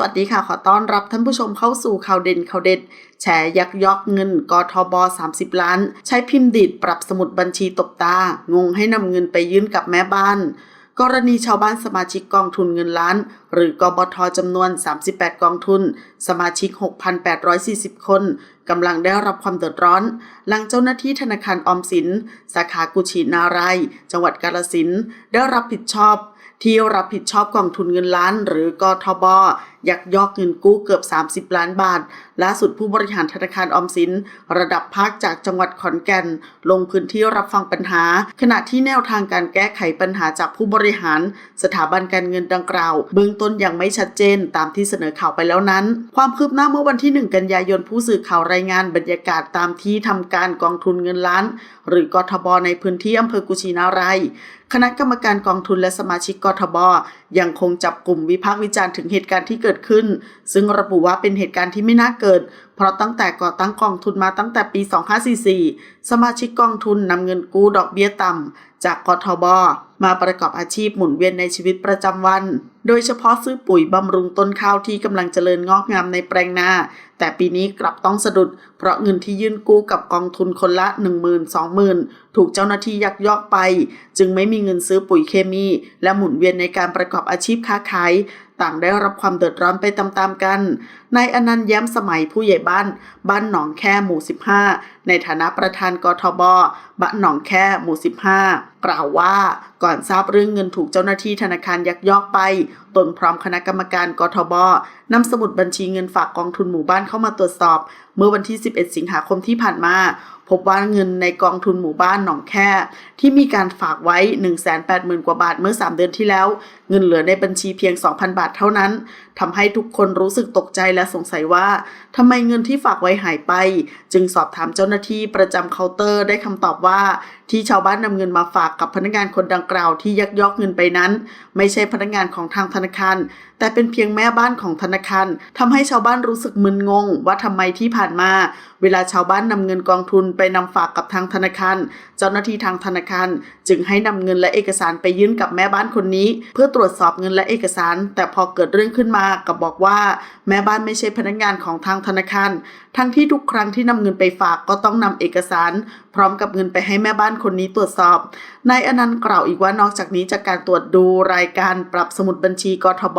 วัสดีค่ะ ขอต้อนรับท่านผู้ชมเข้าสู่ข่าวเด่นข่าวเด็ด แฉยักยอกเงินกทบ 30 ล้าน ใช้พิมพ์ดีดปรับสมุดบัญชีตบตา งงให้นำเงินไปยื่นกับแม่บ้าน กรณีชาวบ้านสมาชิกกองทุนเงินล้าน หรือกบทจำนวน 38 กองทุน สมาชิก 6,840 คนกำลังได้รับความเดือดร้อน หลังเจ้าหน้าที่ธนาคารออมสิน สาขากุชินาราย จังหวัดกาฬสินได้รับผิดชอบ ที่รับผิดชอบกองทุนเงินล้าน หรือกทบ ยักยอกเงินกู้เกือบ 30 ล้านบาท ล่าสุดผู้บริหารธนาคารออมสิน ระดับภาคจากจังหวัดขอนแก่น ลงพื้นที่รับฟังปัญหา ขณะที่แนวทางการแก้ไขปัญหาจากผู้บริหาร สถาบันการเงินดังกล่าว เบื้องต้นยังไม่ชัดเจนตามที่เสนอข่าวไปแล้วนั้น ความคืบหน้าเมื่อวันที่ 1 กันยายนผู้สื่อข่าวรายงานบรรยากาศตามที่ทำการกองทุนเงินล้าน หรือกทบในพื้นที่อำเภอกุชินารายคณะกรรมการกองทุนและสมาชิกกทบยังคงจับกลุ่มวิพากษ์วิจารณ์ถึงเหตุการณ์ที่เกิดขึ้น ซึ่งระบุว่าเป็นเหตุการณ์ที่ไม่น่าเกิด เพราะตั้งแต่ก่อตั้งกองทุนมาตั้งแต่ปี 2544 สมาชิกกองทุนนำเงินกู้ดอกเบี้ยต่ำจากกทบ มาประกอบอาชีพหมุนเวียนในชีวิตประจำวัน โดยเฉพาะซื้อปุ๋ยบำรุงต้นข้าวที่กำลังเจริญงอกงามในแปลงนา แต่ปีนี้กลับต้องสะดุด เพราะเงินที่ยื่นกู้กับกองทุนคนละ 1 0 0 0 0 20,000 ถูกเจ้าหน้าที่ยักยอกไป จึงไม่มีเงินซื้อปุ๋ยเคมี และหมุนเวียนในการประกอบอาชีพค้าขาย ต่างได้รับความเดือดร้อนไปตามๆกัน นายอนันต์แย้มสมัยผู้ใหญ่บ้านบ้านหนองแค่หมู่ 15 ในฐานะประธานกทบบ้านหนองแค่หมู่ 15 กล่าวว่าก่อนทราบเรื่องเงินถูกเจ้าหน้าที่ธนาคารยักยอกไป ตนพร้อมคณะกรรมการกทบนำสมุดบัญชีเงินฝากกองทุนหมู่บ้านเข้ามาตรวจสอบ เมื่อวันที่ 11 สิงหาคมที่ผ่านมา พบว่าเงินในกองทุนหมู่บ้านหนองแค่ ที่มีการฝากไว้ 180,000 กว่าบาทเมื่อ 3 เดือนที่แล้ว เงินเหลือในบัญชีเพียง 2,000 บาทเท่านั้นทำให้ทุกคนรู้สึกตกใจและสงสัยว่าทำไมเงินที่ฝากไว้หายไป จึงสอบถามเจ้าหน้าที่ประจำเคาน์เตอร์ได้คำตอบว่า ที่ชาวบ้านนำเงินมาฝากกับพนักงานคนดังกล่าวที่ยักยอกเงินไปนั้น ไม่ใช่พนักงานของทางธนาคาร แต่เป็นเพียงแม่บ้านของธนาคารทำให้ชาวบ้านรู้สึกมึนงง ว่าทำไมที่ผ่านมา เวลาชาวบ้านนำเงินกองทุนไปนำฝากกับทางธนาคาร เจ้าหน้าที่ทางธนาคาร จึงให้นำเงินและเอกสารไปยื่นกับแม่บ้านคนนี้ เพื่อตรวจสอบเงินและเอกสาร แต่พอเกิดเรื่องขึ้นมากับบอกว่า แม่บ้านไม่ใช่พนักงานของทางธนาคาร ทั้งที่ทุกครั้งที่นำเงินไปฝากก็ต้องนำเอกสาร พร้อมกับเงินไปให้แม่บ้านคนนี้ตรวจสอบนายอนันต์กล่าวอีกว่านอกจากนี้จากการตรวจดูรายการปรับสมุดบัญชีกทบ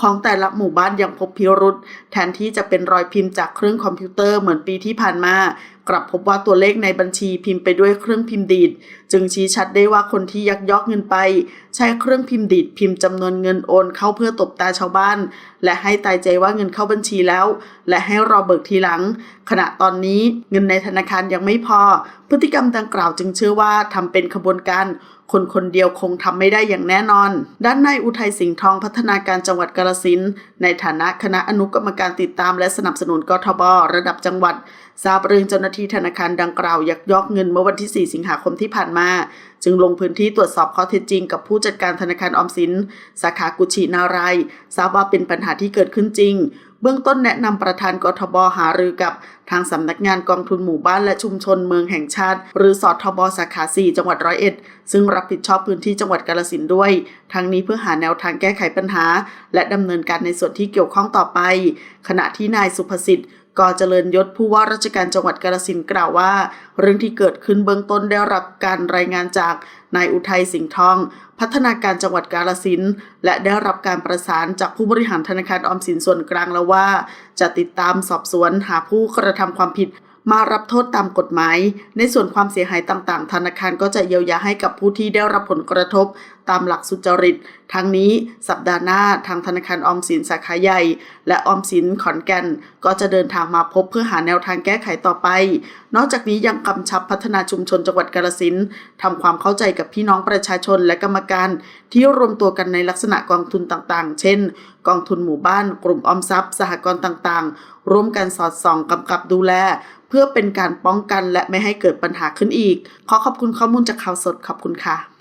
ของแต่ละหมู่บ้านยังพบพิรุษแทนที่จะเป็นรอยพิมพ์จากเครื่องคอมพิวเตอร์เหมือนปีที่ผ่านมา กลับพบว่าตัวเลขในบัญชีพิมพ์ไปด้วยเครื่องพิมพ์ดีด จึงชี้ชัดได้ว่าคนที่ยักยอกเงินไป ใช้เครื่องพิมพ์ดีดพิมพ์จำนวนเงินโอนเข้าเพื่อตบตาชาวบ้าน และให้ตายใจว่าเงินเข้าบัญชีแล้ว และให้รอเบิกทีหลัง ขณะตอนนี้เงินในธนาคารยังไม่พอ พฤติกรรมดังกล่าวจึงเชื่อว่าทำเป็นขบวนการ คนคนเดียวคงทำไม่ได้อย่างแน่นอน ด้านนายอุทัยสิงห์ทองพัฒนาการจังหวัดกาลสินในฐานะคณะอนุกรรมการติดตามและสนับสนุนกทบระดับจังหวัด ทราบเรื่องเจ้าหน้าที่ธนาคารดังกล่าวยักยอกเงินเมื่อวันที่ 4 สิงหาคมที่ผ่านมา จึงลงพื้นที่ตรวจสอบข้อเท็จจริงกับผู้จัดการธนาคารออมสิน สาขากุชินารายทราบว่าเป็นปัญหาที่เกิดขึ้นจริง เบื้องต้นแนะนำประธานกทบหารือกับทางสำนักงานกองทุนหมู่บ้านและชุมชนเมืองแห่งชาติ หรือสอทบสาขา 4 จังหวัดร้อยเอ็ด ซึ่งรับผิดชอบพื้นที่จังหวัดกาฬสินด้วย ทั้งนี้เพื่อหาแนวทางแก้ไขปัญหา และดำเนินการในส่วนที่เกี่ยวข้องต่อไป ขณะที่นายสุภสิทธิ์กอเจริญยศผู้ว่าราชการจังหวัดกาฬสินกล่าวว่า เรื่องที่เกิดขึ้นเบื้องต้นได้รับการรายงานจากนายอุทัยสิงห์ทอง พัฒนาการจังหวัดกาฬสินและได้รับการประสานจากผู้บริหารธนาคารออมสินส่วนกลางแล้วว่า จะติดตามสอบสวนหาผู้กระทำความผิดมารับโทษตามกฎหมาย ในส่วนความเสียหายต่างๆ ธนาคารก็จะเยียวยาให้กับผู้ที่ได้รับผลกระทบ ตามหลักสุจริต ทั้งนี้สัปดาห์หน้าทางธนาคารออมสินสาขาใหญ่ และออมสินขอนแก่น ก็จะเดินทางมาพบเพื่อหาแนวทางแก้ไขต่อไป นอกจากนี้ยังกำชับพัฒนาชุมชนจังหวัดกาฬสินทำความเข้าใจกับพี่น้องประชาชนและกรรมการ ที่รวมตัวกันในลักษณะกองทุนต่างๆ เช่น กองทุนหมู่บ้าน กลุ่มออมทรัพย์ สหกรณ์ต่างๆ ร่วมกันสอดส่องกำกับดูแล เพื่อเป็นการป้องกันและไม่ให้เกิดปัญหาขึ้นอีก ขอขอบคุณข้อมูลจากข่าวสดขอบคุณค่ะ